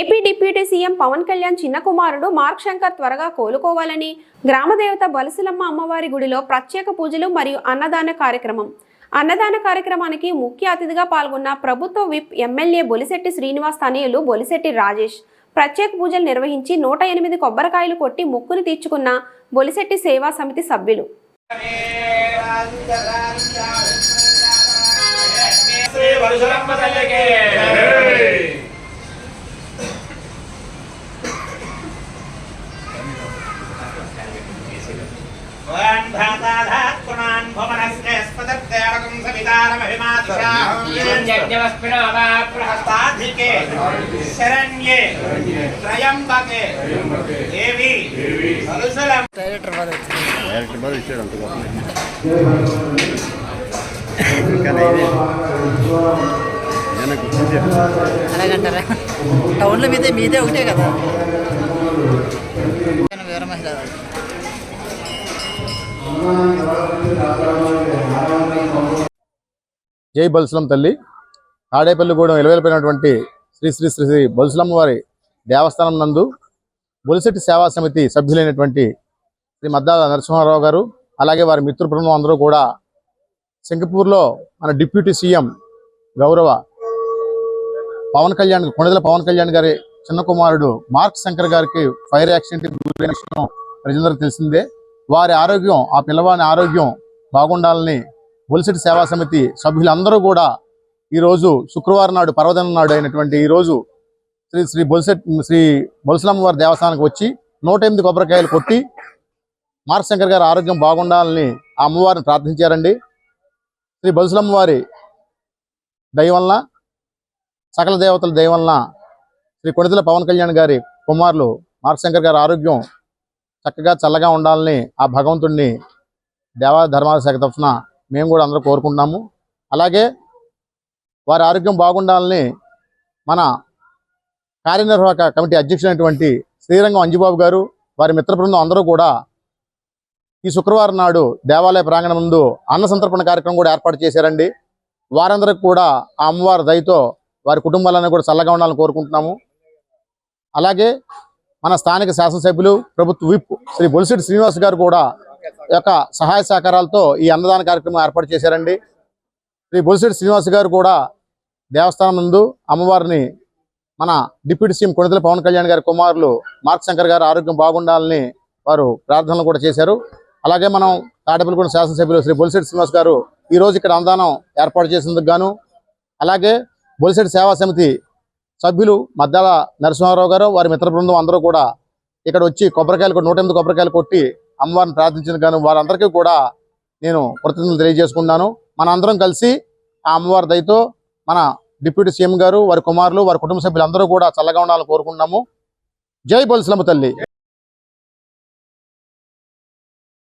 AP deputy CM Pawan Kalyan చిన్న కుమారుడు mark Shankar త్వరగా కోలుకోవాలని గ్రామదేవత బలసిలమ్మ అమ్మవారి గుడిలో ప్రత్యేక పూజలు మరియు అన్నదాన కార్యక్రమం. అన్నదాన కార్యక్రమానికి ముఖ్య అతిథిగా పాల్గొన్న ప్రభుత్వ విప్ ఎమ్మెల్యే బొలిశెట్టి శ్రీనివాస్ తనయులు బొలిశెట్టి రాజేష్. ప్రత్యేక పూజలు నిర్వహించి నూట ఎనిమిది కొబ్బరికాయలు కొట్టి ముక్కును తీర్చుకున్న బొలిశెట్టి సేవా సమితి సభ్యులు. శ్రీ పరశురమ్మ తల్లికి వాన్ భాతాధాత్ పునాన్ భువనస్య స్పదత్తేరకం సవితారమహిమాతిశాహస్తాధికే శరణ్యే త్రయంబకే దేవి పరశురమ్మ డైరెక్టర్ బాధ వచ్చింది డైరెక్టర్ బాగా ఇచ్చాడు అంత గొప్ప కానీ ఇదే నేను గుర్తించాను అలాగంటారా టౌన్లో మీదే మీదే ఒకటే కదా. వీర జై బల్సులం తల్లి. తాడేపల్లిగూడెం ఎలవేలిపోయినటువంటి శ్రీ శ్రీ శ్రీ శ్రీ బల్సులమ్మ వారి దేవస్థానం నందు బొలిశెట్టి సేవా సమితి సభ్యులైనటువంటి శ్రీ మద్దాల నరసింహారావు గారు అలాగే వారి మిత్ర బృందం అందరూ కూడా సింగపూర్లో మన డిప్యూటీ సీఎం గౌరవ పవన్ కళ్యాణ్ కొణిదల పవన్ కళ్యాణ్ గారి చిన్న కుమారుడు మార్క్ శంకర్ గారికి ఫైర్ యాక్సిడెంట్ గురైన విషయం ప్రజలందరూ తెలిసిందే. వారి ఆరోగ్యం ఆ పిల్లవాని ఆరోగ్యం బాగుండాలని బొలిశెట్టి సేవా సమితి సభ్యులందరూ కూడా ఈరోజు శుక్రవారం నాడు పర్వదిన నాడు అయినటువంటి ఈ రోజు శ్రీ శ్రీ బొలిసెట్ శ్రీ బొలసలమ్మవారి దేవస్థానానికి వచ్చి నూట ఎనిమిది కొబ్బరికాయలు కొట్టి మార్క్ గారి ఆరోగ్యం బాగుండాలని ఆ అమ్మవారిని ప్రార్థించారండి. శ్రీ బొలసలమ్మ వారి వలన సకల దేవతల దయ వలన శ్రీ కొణిదల పవన్ కళ్యాణ్ గారి కుమారులు మార్క్ గారి ఆరోగ్యం చక్కగా చల్లగా ఉండాలని ఆ భగవంతుడిని దేవాలయ ధర్మాల శాఖ తరఫున మేము కూడా అందరూ కోరుకుంటున్నాము. అలాగే వారి ఆరోగ్యం బాగుండాలని మన కార్యనిర్వాహక కమిటీ అధ్యక్షులైనటువంటి శ్రీరంగం అంజుబాబు గారు వారి మిత్ర బృందం అందరూ కూడా ఈ శుక్రవారం నాడు దేవాలయ ప్రాంగణం ముందు అన్న సంతర్పణ కార్యక్రమం కూడా ఏర్పాటు చేశారండి. వారందరికి కూడా ఆ అమ్మవారి దయతో వారి కుటుంబాలన్నీ కూడా చల్లగా ఉండాలని కోరుకుంటున్నాము. అలాగే మన స్థానిక శాసనసభ్యులు ప్రభుత్వ విప్ శ్రీ బొలిసిడి శ్రీనివాస్ గారు కూడా యొక్క సహాయ సహకారాలతో ఈ అన్నదాన కార్యక్రమం ఏర్పాటు చేశారండి. శ్రీ బొలిసిడి శ్రీనివాస్ గారు కూడా దేవస్థానం నందు అమ్మవారిని మన డిప్యూటీ సీఎం కొణిదల పవన్ కళ్యాణ్ గారి కుమారులు మార్క్ శంకర్ గారు ఆరోగ్యం బాగుండాలని వారు ప్రార్థనలు కూడా చేశారు. అలాగే మనం తాడేపల్లిగూడెం శాసనసభ్యులు శ్రీ బొలిసిడి శ్రీనివాస్ గారు ఈ రోజు ఇక్కడ అన్నదానం ఏర్పాటు చేసినందుకు గాను అలాగే బొలిసిడి సేవా సమితి సభ్యులు మద్దాల నరసింహారావు గారు వారి మిత్ర బృందం అందరూ కూడా ఇక్కడ వచ్చి కొబ్బరికాయలు నూట ఎనిమిది కొబ్బరికాయలు కొట్టి అమ్మవారిని ప్రార్థించిన కానీ వారందరికీ కూడా నేను కృతజ్ఞతలు తెలియజేసుకున్నాను మన అందరం కలిసి ఆ అమ్మవారి దయతో మన డిప్యూటీ సీఎం గారు వారి కుమారులు వారి కుటుంబ సభ్యులు అందరూ కూడా చల్లగా ఉండాలని కోరుకుంటున్నాము. జై బొలిసలమ్మ తల్లి.